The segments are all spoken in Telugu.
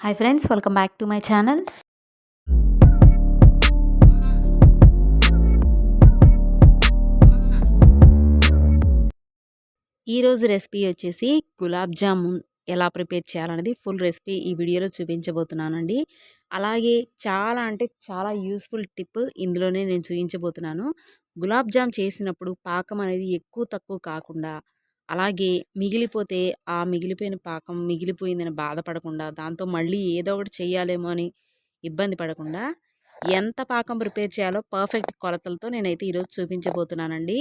Hi friends welcome back to my channel ఈరోజు రెసిపీ వచ్చేసి గులాబ్ జామున్ ఎలా ప్రిపేర్ చేయాలనేది ఫుల్ రెసిపీ ఈ వీడియోలో చూపించబోతున్నానండి. అలాగే చాలా అంటే చాలా యూస్ఫుల్ టిప్ ఇందులోనే నేను చూపించబోతున్నాను. గులాబ్ జామ్ చేసినప్పుడు పాకం అనేది ఎక్కువ తక్కువ కాకుండా అలాగే మిగిలిపోతే ఆ మిగిలిపోయిన పాకం మిగిలిపోయిందని బాధపడకుండా దాంతో మళ్ళీ ఏదో ఒకటి చేయాలేమో అని ఇబ్బంది పడకుండా ఎంత పాకం ప్రిపేర్ చేయాలో పర్ఫెక్ట్ కొలతలతో నేనైతే ఈరోజు చూపించబోతున్నానండి.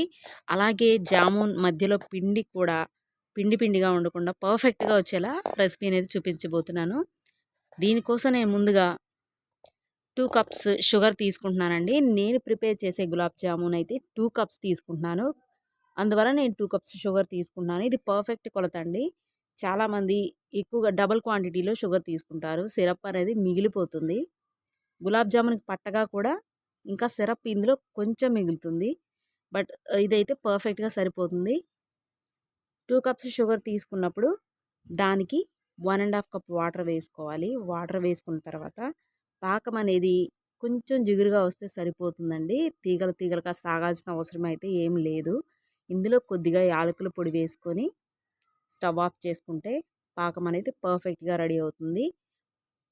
అలాగే జామున్ మధ్యలో పిండి కూడా పిండి పిండిగా ఉండకుండా పర్ఫెక్ట్గా వచ్చేలా రెసిపీ అనేది చూపించబోతున్నాను. దీనికోసం నేను ముందుగా టూ కప్స్ షుగర్ తీసుకుంటున్నానండి. నేను ప్రిపేర్ చేసే గులాబ్ జామున్ అయితే టూ కప్స్ తీసుకుంటున్నాను. అందువల్ల నేను టూ కప్స్ షుగర్ తీసుకున్నాను. ఇది పర్ఫెక్ట్ కొలత అండి. చాలామంది ఎక్కువగా డబల్ క్వాంటిటీలో షుగర్ తీసుకుంటారు. సిరప్ అనేది మిగిలిపోతుంది. గులాబ్ జామున్కి పట్టగా కూడా ఇంకా సిరప్ ఇందులో కొంచెం మిగులుతుంది. బట్ ఇదైతే పర్ఫెక్ట్గా సరిపోతుంది. టూ కప్స్ షుగర్ తీసుకున్నప్పుడు దానికి one and half cup water వేసుకోవాలి. వాటర్ వేసుకున్న తర్వాత పాకం అనేది కొంచెం జిగురుగా వస్తే సరిపోతుందండి. తీగలు తీగలుగా సాగాల్సిన అవసరం అయితే ఏం లేదు. ఇందులో కొద్దిగా యాలకుల పొడి వేసుకొని స్టవ్ ఆఫ్ చేసుకుంటే పాకం అనేది పర్ఫెక్ట్గా రెడీ అవుతుంది.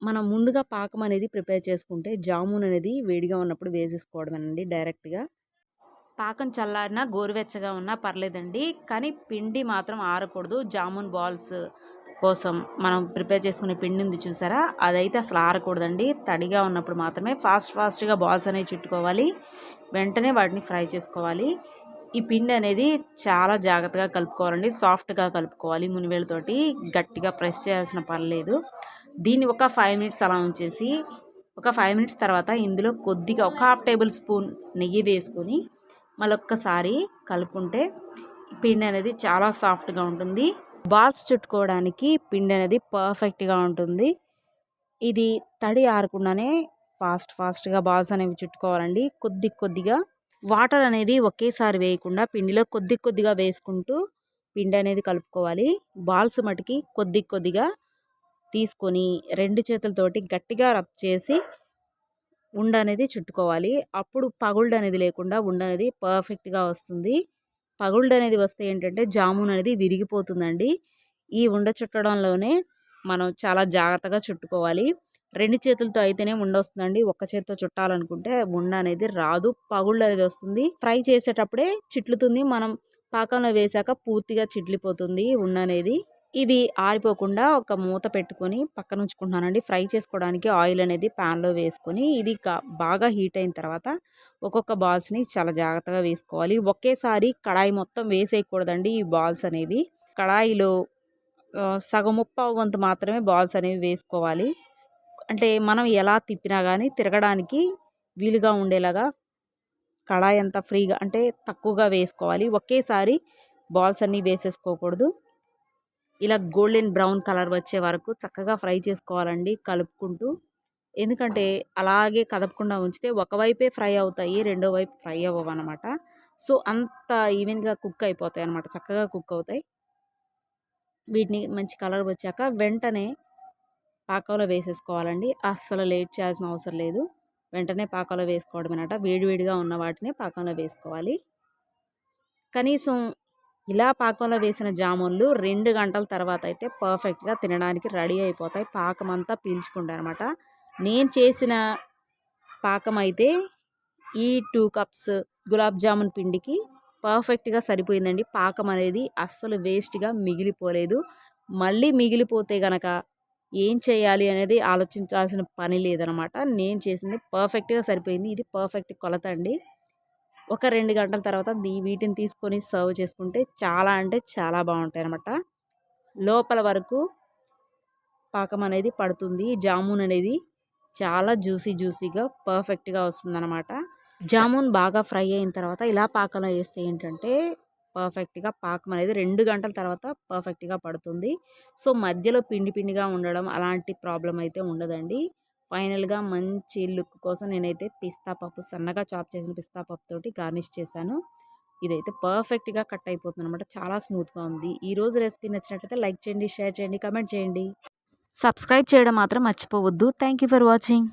మనం ముందుగా పాకం అనేది ప్రిపేర్ చేసుకుంటే జామున్ అనేది వేడిగా ఉన్నప్పుడు వేసేసుకోవడమేనండి డైరెక్ట్గా. పాకం చల్లారినా గోరువెచ్చగా ఉన్నా పర్లేదండి. కానీ పిండి మాత్రం ఆరకూడదు. జామున్ బాల్స్ కోసం మనం ప్రిపేర్ చేసుకునే పిండి ఉంది చూసారా? అదైతే అసలు ఆరకూడదండి. తడిగా ఉన్నప్పుడు మాత్రమే ఫాస్ట్ ఫాస్ట్గా బాల్స్ అనేవి చుట్టుకోవాలి. వెంటనే వాటిని ఫ్రై చేసుకోవాలి. ఈ పిండి అనేది చాలా జాగ్రత్తగా కలుపుకోవాలండి. సాఫ్ట్గా కలుపుకోవాలి మునివేలతోటి గట్టిగా ప్రెస్ చేయాల్సిన పర్లేదు దీన్ని ఒక ఫైవ్ మినిట్స్ అలా ఉంచేసి ఒక ఫైవ్ మినిట్స్ తర్వాత ఇందులో కొద్దిగా ఒక హాఫ్ టేబుల్ స్పూన్ నెయ్యి వేసుకొని మళ్ళొక్కసారి కలుపుకుంటే పిండి అనేది చాలా సాఫ్ట్గా ఉంటుంది. బాల్స్ చుట్టుకోవడానికి పిండి అనేది పర్ఫెక్ట్గా ఉంటుంది. ఇది తడి ఆరకుండానే ఫాస్ట్ ఫాస్ట్గా బాల్స్ అనేవి చుట్టుకోవాలండి. కొద్ది కొద్దిగా వాటర్ అనేది ఒకేసారి వేయకుండా పిండిలో కొద్ది కొద్దిగా వేసుకుంటూ పిండి అనేది కలుపుకోవాలి. బాల్స్ మటుకి కొద్ది కొద్దిగా తీసుకొని రెండు చేతులతోటి గట్టిగా రబ్ చేసి ఉండ అనేది చుట్టుకోవాలి. అప్పుడు పగుళ్ళు అనేది లేకుండా ఉండ అనేది పర్ఫెక్ట్గా వస్తుంది. పగుళ్ళు అనేది వస్తే ఏంటంటే జామున్ అనేది విరిగిపోతుందండి. ఈ ఉండ చుట్టడంలోనే మనం చాలా జాగ్రత్తగా చుట్టుకోవాలి. రెండు చేతులతో అయితేనే ఉండొస్తుందండి ఒక్క చేతితో చుట్టాలనుకుంటే ఉండ అనేది రాదు పగుళ్ళు అనేది వస్తుంది. ఫ్రై చేసేటప్పుడే చిట్లుతుంది. మనం పాకంలో వేసాక పూర్తిగా చిట్లిపోతుంది ఉండ అనేది. ఇవి ఆరిపోకుండా ఒక మూత పెట్టుకొని పక్కన ఉంచుకుంటున్నానండి ఫ్రై చేసుకోవడానికి ఆయిల్ అనేది ప్యాన్లో వేసుకొని ఇది బాగా హీట్ అయిన తర్వాత ఒక్కొక్క బాల్స్ని చాలా జాగ్రత్తగా వేసుకోవాలి. ఒకేసారి కడాయి మొత్తం వేసేయకూడదండి ఈ బాల్స్ అనేవి. కడాయిలో సగం ముప్పావు వంతు మాత్రమే బాల్స్ అనేవి వేసుకోవాలి. అంటే మనం ఎలా తిప్పినా కానీ తిరగడానికి వీలుగా ఉండేలాగా కడాయి అంతా ఫ్రీగా అంటే తక్కువగా వేసుకోవాలి. ఒకేసారి బాల్స్ అన్నీ వేసేసుకోకూడదు. ఇలా గోల్డెన్ బ్రౌన్ కలర్ వచ్చే వరకు చక్కగా ఫ్రై చేసుకోవాలండి కలుపుకుంటూ. ఎందుకంటే అలాగే కదపకుండా ఉంచితే ఒకవైపే ఫ్రై అవుతాయి రెండో వైపు ఫ్రై అవ్వవు అనమాట సో అంత ఈవెన్గా కుక్ అయిపోతాయి అనమాట చక్కగా కుక్ అవుతాయి. వీటిని మంచి కలర్ వచ్చాక వెంటనే పాకంలో వేసేసుకోవాలండి. అస్సలు లేట్ చేయాల్సిన అవసరం లేదు. వెంటనే పాకంలో వేసుకోవడమేనట వేడివేడిగా ఉన్న వాటిని పాకంలో వేసుకోవాలి. కనీసం ఇలా పాకంలో వేసిన జామున్లు రెండు గంటల తర్వాత అయితే పర్ఫెక్ట్గా తినడానికి రెడీ అయిపోతాయి. పాకం అంతా పీల్చుకుంటాయి అనమాట నేను చేసిన పాకం అయితే ఈ టూ కప్స్ గులాబ్ జామున్ పిండికి పర్ఫెక్ట్గా సరిపోయిందండి. పాకం అనేది అస్సలు వేస్ట్గా మిగిలిపోలేదు. మళ్ళీ మిగిలిపోతే గనక ఏం చేయాలి అనేది ఆలోచించాల్సిన పని లేదనమాట. నేను చేసింది పర్ఫెక్ట్గా సరిపోయింది. ఇది పర్ఫెక్ట్ కొలత అండి. ఒక రెండు గంటల తర్వాత వీటిని తీసుకొని సర్వ్ చేసుకుంటే చాలా అంటే చాలా బాగుంటాయి అనమాట లోపల వరకు పాకం అనేది పడుతుంది. జామున్ అనేది చాలా జ్యూసీ జ్యూసీగా పర్ఫెక్ట్గా వస్తుందన్నమాట. జామున్ బాగా ఫ్రై అయిన తర్వాత ఇలా పాకంలో వేస్తే ఏంటంటే పర్ఫెక్ట్గా పాకం అనేది రెండు గంటల తర్వాత పర్ఫెక్ట్గా పడుతుంది. సో మధ్యలో పిండి పిండిగా ఉండడం అలాంటి ప్రాబ్లం అయితే ఉండదండి. ఫైనల్గా మంచి లుక్ కోసం నేనైతే పిస్తా పప్పు సన్నగా చాప్ చేసిన పిస్తా పప్పు తోటి గార్నిష్ చేశాను. ఇదైతే పర్ఫెక్ట్గా కట్ అయిపోతుంది అనమాట చాలా స్మూత్గా ఉంది. ఈరోజు రెసిపీ నచ్చినట్లయితే లైక్ చేయండి షేర్ చేయండి కమెంట్ చేయండి. సబ్స్క్రైబ్ చేయడం మాత్రం మర్చిపోవద్దు. Thank you for watching.